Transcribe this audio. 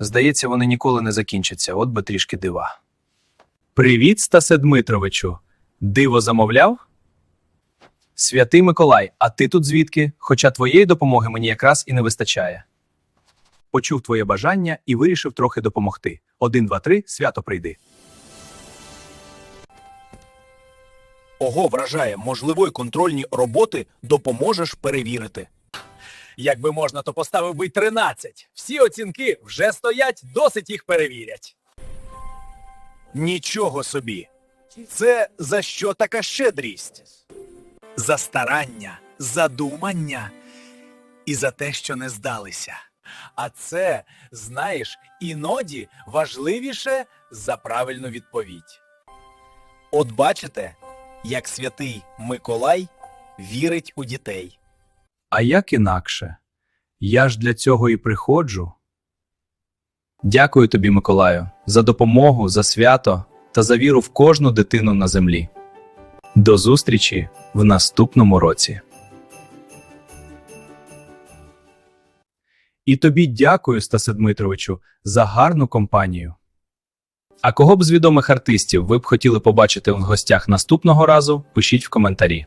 Здається, вони ніколи не закінчаться, от би трішки дива. Привіт, Стасе Дмитровичу. Диво замовляв? Святий Миколай, а ти тут звідки? Хоча твоєї допомоги мені якраз і не вистачає. Почув твоє бажання і вирішив трохи допомогти. Один, два, три, свято прийди. Ого, вражає, можливо, й контрольні роботи допоможеш перевірити. Якби можна, то поставив би й 13. Всі оцінки вже стоять, досить їх перевірять. Нічого собі. Це за що така щедрість? За старання, за думання і за те, що не здалися. А це, знаєш, іноді важливіше за правильну відповідь. От бачите, як святий Миколай вірить у дітей. А як інакше? Я ж для цього і приходжу. Дякую тобі, Миколаю, за допомогу, за свято та за віру в кожну дитину на землі. До зустрічі в наступному році. І тобі дякую, Стасе Дмитровичу, за гарну компанію. А кого б з відомих артистів ви б хотіли побачити в гостях наступного разу, пишіть в коментарі.